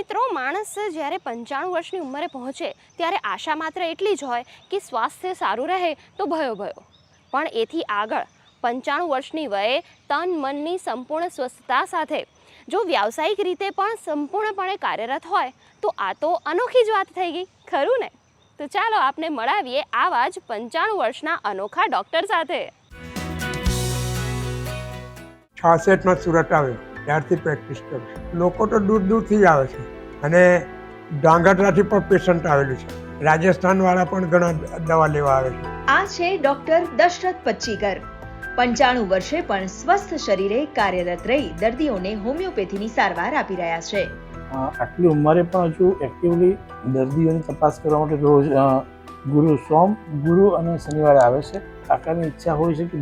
મિત્રો, માણસ જ્યારે પંચાણું વર્ષની ઉંમરે પહોંચે, ત્યારે આશા માત્ર એટલી જ હોય કે સ્વાસ્થ્ય સારું રહે તો ભયો ભયો. પણ એથી આગળ પંચાણું વર્ષની વયે તન, મનની સંપૂર્ણ સ્વસ્થતા સાથે જો વ્યાવસાયિક રીતે પણ સંપૂર્ણપણે કાર્યરત હોય, તો આ તો અનોખી જ વાત થઈ ગઈ, ખરું ને? તો ચાલો આપને મળાવીએ આવા જ પંચાણું વર્ષના અનોખા ડૉક્ટર સાથે. છાસઠમાં સુરત આવ્યો. ત્યારથી પ્રેક્ટિસ કરું છું. લોકો તો દૂર દૂરથી આવે છે અને ડાંગરરાથી પણ પેશન્ટ આવેલું છે. રાજસ્થાનવાળા પણ ઘણા દવા લેવા આવે છે. આ છે ડોક્ટર દશરથ પચ્ચીકર. પંચાણું વર્ષે પણ સ્વસ્થ શરીરે કાર્યરત રહી દર્દીઓને હોમિયોપેથીની સારવાર આપી રહ્યા છે. આટલી ઉંમરે પણ હજુ એક્ટિવલી દર્દીઓની તપાસ કરવા માટે રોજ ગુરુ સોમ ગુરુ અને શનિવારે આવે છે. કાકાની ઈચ્છા હોય છે કે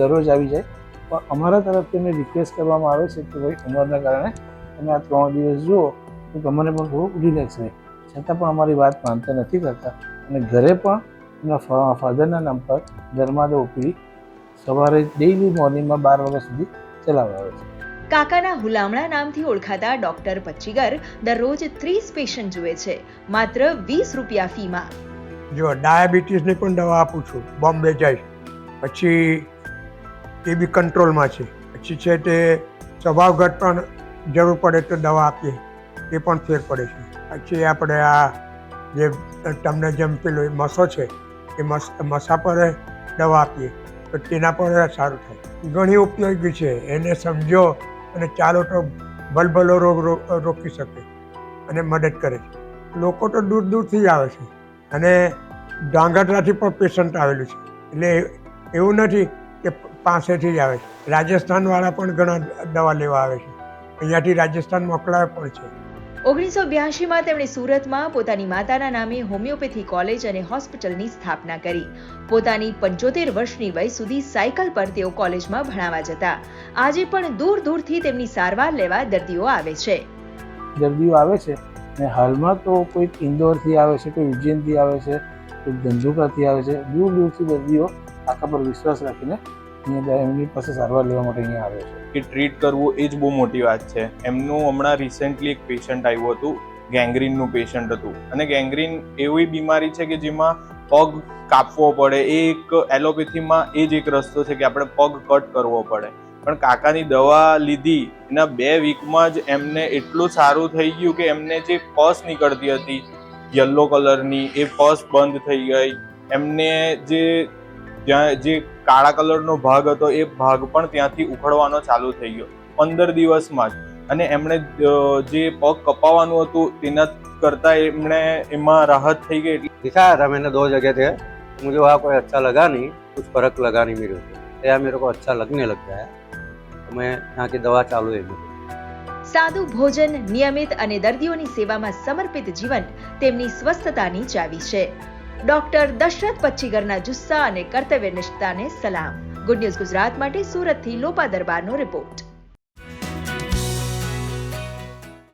દરરોજ આવી જાય. પણ અમારા તરફથી એમને રિક્વેસ્ટ કરવામાં આવે છે કે ભાઈ ઉંમરના કારણે તમે આ ત્રણ દિવસ જુઓ તો તમને પણ થોડું રિલેક્સ રહે. છતાં પણ અમારી વાત માનતા નથી કરતા. અને ઘરે પણ એમના ફાધરના નામ પર ધર્માદો ઉપરી સવારે ડેઇલી મોર્નિંગમાં બાર વાગ્યા સુધી ચલાવવા આવે છે. કાકાના હુલામણા નામથી ઓળખાતા ડોક્ટર પચ્ચીગર દરરોજ ત્રીસ પેશન્ટ જુએ છે માત્ર વીસ રૂપિયા ફીમાં જો ડાયાબિટીસની પણ દવા આપું છું બોમ્બે જાય પછી એ બી કંટ્રોલમાં છે. પછી છે તે સ્વભાવગત પણ જરૂર પડે તો દવા આપીએ, એ પણ ફેર પડે છે. પછી આપણે આ જે તમને જેમ પેલો મસો છે, એ મસ, મસા પર દવા આપીએ, તો તેના પર સારું થાય. ઘણી ઉપયોગી છે, એને સમજો અને ચાલો તો ભલભલો રોગ રોકી શકે અને મદદ કરે છે. લોકો તો દૂર દૂરથી આવે છે અને ડાંગરરાથી પણ પેશન્ટ આવેલું છે. એટલે એવું નથી કે પાસેથી જ આવે છે. રાજસ્થાનવાળા પણ ઘણા દવા લેવા આવે છે. અહીંયાથી રાજસ્થાન મોકલાવે પણ છે. ઓગણીસો બ્યાસીમાં તેમણે સુરતમાં પોતાની માતાના નામે હોમિયોપેથી કોલેજ અને હોસ્પિટલની સ્થાપના કરી. પોતાની પંચોતેર વર્ષની વય સુધી સાયકલ પર તેઓ કોલેજમાં ભણાવા જતા. આજે પણ દૂર દૂરથી તેમની સારવાર લેવા દર્દીઓ આવે છે. દર્દીઓ આવે છે ને હાલમાં તો કોઈક ઇન્દોરથી આવે છે કોઈ ઉજ્જૈનથી આવે છે કોઈ ધંધુકાથી આવે છે દૂર દૂરથી દર્દીઓ આખા પર વિશ્વાસ રાખીને અહીંયા એમની પાસે સારવાર લેવા માટે અહીંયા આવે છે. કે ટ્રીટ કરવું એ જ બહુ મોટી વાત છે. એમનું હમણાં રિસેન્ટલી એક પેશન્ટ આવ્યું હતું ગેંગ્રીનનું પેશન્ટ હતું. અને ગેંગ્રીન એવી બીમારી છે કે જેમાં પગ કાપવો પડે. એ એક એલોપેથીમાં એ જ એક રસ્તો છે કે આપણે પગ કટ કરવો પડે. પણ કાકાની દવા લીધી, એના બે વીકમાં જ એમને એટલું સારું થઈ ગયું કે એમને જે પસ નીકળતી હતી યલો કલરની એ પસ બંધ થઈ ગઈ. એમને જે જ્યાં જે કાળા કલરનો ભાગ હતો એ ભાગ પણ ત્યાંથી ઉખડવાનો ચાલુ થઈ ગયો પંદર દિવસમાં જ અને એમણે અ, જે પગ કપાવવાનું હતું તેના કરતાં એમણે એમાં રાહત થઈ ગઈ એટલે दिखाया था मैंने दो जगह थे मुझे वहाँ कोई अच्छा लगा नहीं कुछ फर्क लगा नहीं मेरे को यहाँ मेरे को अच्छा लगने लग गया है तो मैं यहाँ की दवा चालू है मेरी સાદું ભોજન નિયમિત અને દર્દીઓની સેવામાં સમર્પિત જીવન તેમની સ્વસ્થતાની ચાવી છે ડોક્ટર દશરથ પચ્છીગરના જુસ્સા અને કર્તવ્યનિષ્ઠતાને સલામ. ગુડ ન્યૂઝ ગુજરાત માટે સુરતથી લોપા દરબારનો રિપોર્ટ